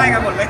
ให้กันหมดเลย